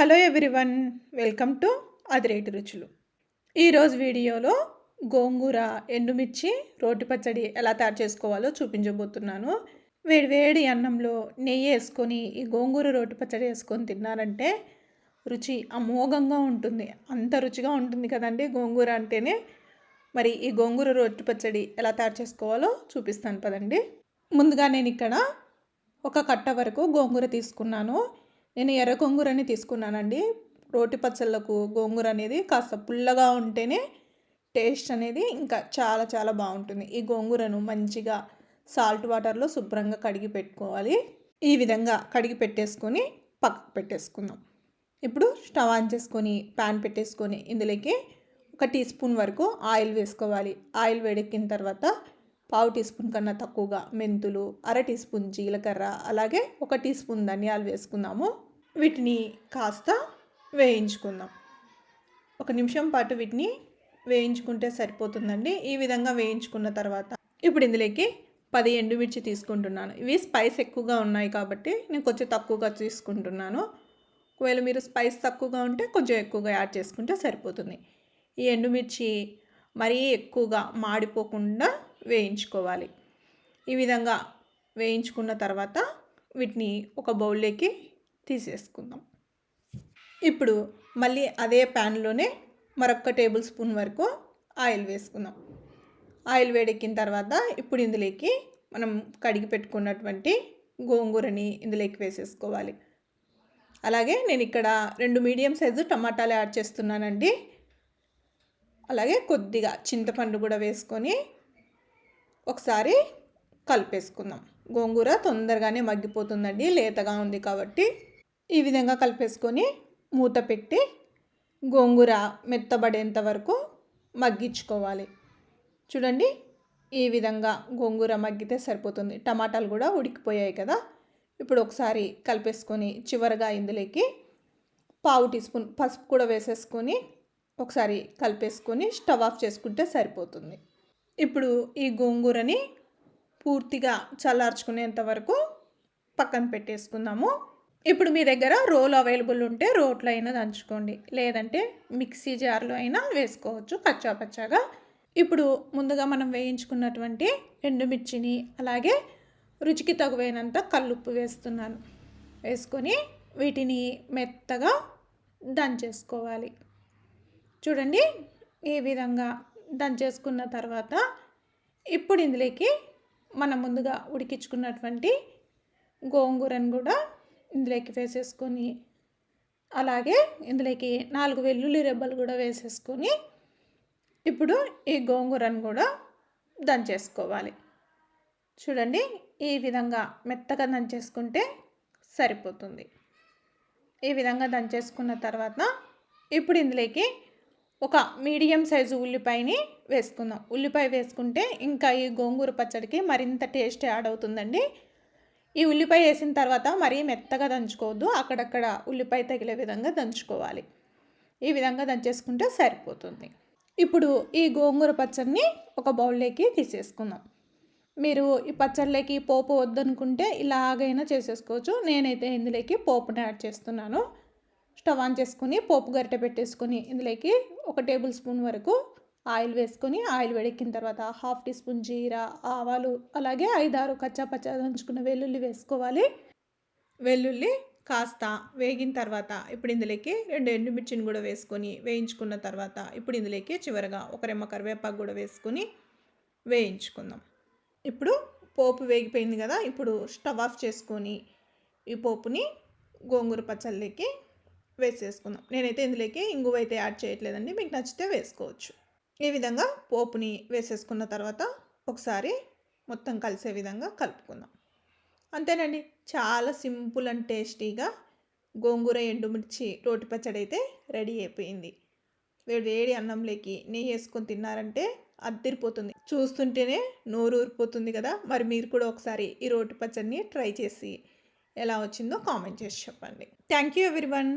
Hello everyone welcome to Adireti Ruchulu. ఈరోజు వీడియోలో గోంగూర ఎండుమిర్చి రోటి పచ్చడి ఎలా తయారు చేసుకోవాలో చూపించబోతున్నాను. వేడి వేడి అన్నంలో నెయ్యి వేసుకొని ఈ గోంగూర రోటి పచ్చడి వేసుకొని తిన్నారంటే రుచి అమోఘంగా ఉంటుంది. అంత రుచిగా ఉంటుంది కదండి గోంగూర అంటేనే. మరి ఈ గోంగూర రోటి పచ్చడి ఎలా తయారు చేసుకోవాలో చూపిస్తాను పదండి. ముందుగా నేను ఇక్కడ ఒక కట్ట వరకు గోంగూర తీసుకున్నాను. నేను ఎర్ర గోంగూరని తీసుకున్నానండి. రోటి పచ్చళ్ళకు గోంగూర అనేది కాస్త పుల్లగా ఉంటేనే టేస్ట్ అనేది ఇంకా చాలా చాలా బాగుంటుంది. ఈ గోంగూరను మంచిగా సాల్ట్ వాటర్లో శుభ్రంగా కడిగి పెట్టుకోవాలి. ఈ విధంగా కడిగి పెట్టేసుకొని పక్కకు పెట్టేసుకుందాం. ఇప్పుడు స్టవ్ ఆన్ చేసుకొని ప్యాన్ పెట్టేసుకొని ఇందులోకి ఒక టీ స్పూన్ వరకు ఆయిల్ వేసుకోవాలి. ఆయిల్ వేడెక్కిన తర్వాత పావు టీ స్పూన్ కన్నా తక్కువగా మెంతులు అర టీ స్పూన్ జీలకర్ర అలాగే ఒక టీ స్పూన్ ధనియాలు వేసుకుందాము. వీటిని కాస్త వేయించుకుందాం. ఒక నిమిషం పాటు వీటిని వేయించుకుంటే సరిపోతుందండి. ఈ విధంగా వేయించుకున్న తర్వాత ఇప్పుడు ఇందులోకి పది ఎండుమిర్చి తీసుకుంటున్నాను. ఇవి స్పైస్ ఎక్కువగా ఉన్నాయి కాబట్టి నేను కొంచెం తక్కువగా తీసుకుంటున్నాను. ఒకవేళ మీరు స్పైస్ తక్కువగా ఉంటే కొంచెం ఎక్కువగా యాడ్ చేసుకుంటే సరిపోతుంది. ఈ ఎండుమిర్చి మరీ ఎక్కువగా మాడిపోకుండా వేయించుకోవాలి. ఈ విధంగా వేయించుకున్న తర్వాత వీటిని ఒక బౌల్లోకి తీసేసుకుందాం. ఇప్పుడు మళ్ళీ అదే ప్యాన్లోనే మరొక టేబుల్ స్పూన్ వరకు ఆయిల్ వేసుకుందాం. ఆయిల్ వేడెక్కిన తర్వాత ఇప్పుడు ఇందులోకి మనం కడిగి పెట్టుకున్నటువంటి గోంగూరని ఇందులోకి వేసేసుకోవాలి. అలాగే నేను ఇక్కడ రెండు మీడియం సైజు టమాటాలు యాడ్ చేస్తున్నానండి. అలాగే కొద్దిగా చింతపండు కూడా వేసుకొని ఒకసారి కలిపేసుకుందాం. గోంగూర తొందరగానే మగ్గిపోతుందండి లేతగా ఉంది కాబట్టి. ఈ విధంగా కలిపేసుకొని మూత పెట్టి గోంగూర మెత్తబడేంత వరకు మగ్గించుకోవాలి. చూడండి ఈ విధంగా గోంగూర మగ్గితే సరిపోతుంది. టమాటాలు కూడా ఉడికిపోయాయి కదా. ఇప్పుడు ఒకసారి కలిపేసుకొని చివరగా ఇందులోకి పావు టీ స్పూన్ పసుపు కూడా వేసేసుకొని ఒకసారి కలిపేసుకొని స్టవ్ ఆఫ్ చేసుకుంటే సరిపోతుంది. ఇప్పుడు ఈ గోంగూరని పూర్తిగా చల్లార్చుకునేంత వరకు పక్కన పెట్టేసుకుందాము. ఇప్పుడు మీ దగ్గర రోల్ అవైలబుల్ ఉంటే రోట్లో అయినా దంచుకోండి. లేదంటే మిక్సీ జార్లో అయినా వేసుకోవచ్చు కచ్చా పచ్చాగా ఇప్పుడు ముందుగా మనం వేయించుకున్నటువంటి ఎండుమిర్చిని అలాగే రుచికి తగువైనంత కల్లుప్పు వేస్తున్నాను. వేసుకొని వీటిని మెత్తగా దంచేసుకోవాలి. చూడండి ఈ విధంగా దంచేసుకున్న తర్వాత ఇప్పుడు ఇందులోకి మనం ముందుగా ఉడికించుకున్నటువంటి గోంగూరను కూడా ఇందులోకి వేసేసుకొని అలాగే ఇందులోకి నాలుగు వెల్లుల్లి రెబ్బలు కూడా వేసేసుకొని ఇప్పుడు ఈ గోంగూరను కూడా దంచేసుకోవాలి చూడండి ఈ విధంగా మెత్తగా దంచేసుకుంటే సరిపోతుంది. ఈ విధంగా దంచేసుకున్న తర్వాత ఇప్పుడు ఇందులోకి ఒక మీడియం సైజు ఉల్లిపాయని వేసుకుందాం. ఉల్లిపాయ వేసుకుంటే ఇంకా ఈ గోంగూర పచ్చడికి మరింత టేస్ట్ యాడ్ అవుతుందండి. ఈ ఉల్లిపాయ వేసిన తర్వాత మరీ మెత్తగా దంచుకోవద్దు. అక్కడక్కడ ఉల్లిపాయ తగిలే విధంగా దంచుకోవాలి. ఈ విధంగా దంచేసుకుంటే సరిపోతుంది. ఇప్పుడు ఈ గోంగూర పచ్చడిని ఒక బౌల్లోకి తీసేసుకుందాం. మీరు ఈ పచ్చళ్ళకి పోపు వద్దనుకుంటే ఇలాగైనా చేసేసుకోవచ్చు. నేనైతే ఇందులోకి పోపుని యాడ్ చేస్తున్నాను. స్టవ్ ఆన్ చేసుకుని పోపు గరిటె పెట్టేసుకొని ఇందులోకి ఒక టేబుల్ స్పూన్ వరకు ఆయిల్ వేసుకొని ఆయిల్ వేడెక్కిన తర్వాత హాఫ్ టీ స్పూన్ జీరా ఆవాలు అలాగే ఐదారు కచ్చా పచ్చా దంచుకున్న వెల్లుల్లి వేసుకోవాలి. వెల్లుల్లి కాస్త వేగిన తర్వాత ఇప్పుడు ఇందులోకి రెండు ఎండుమిర్చిని కూడా వేసుకొని వేయించుకున్న తర్వాత ఇప్పుడు ఇందులోకి చివరగా ఒక రెమ్మ కరివేపాకు కూడా వేసుకొని వేయించుకుందాం. ఇప్పుడు పోపు వేగిపోయింది కదా ఇప్పుడు స్టవ్ ఆఫ్ చేసుకొని ఈ పోపుని గోంగూర పచ్చళ్ళకి వేసేసుకుందాం. నేనైతే ఇందులోకి ఇంగువ అయితే యాడ్ చేయట్లేదండి. మీకు నచ్చితే వేసుకోవచ్చు. ఈ విధంగా పోపుని వేసేసుకున్న తర్వాత ఒకసారి మొత్తం కలిసే విధంగా కలుపుకుందాం. అంతేనండి. చాలా సింపుల్ అండ్ టేస్టీగా గోంగూర ఎండుమిర్చి రోటి పచ్చడి అయితే రెడీ అయిపోయింది. వేడి వేడి అన్నంలోకి నెయ్యి వేసుకొని తిన్నారంటే అద్దరిపోతుంది. చూస్తుంటేనే నోరు ఊరిపోతుంది కదా. మరి మీరు కూడా ఒకసారి ఈ రోటి పచ్చడిని ట్రై చేసి ఎలా వచ్చిందో కామెంట్ చేసి చెప్పండి. Thank you everyone.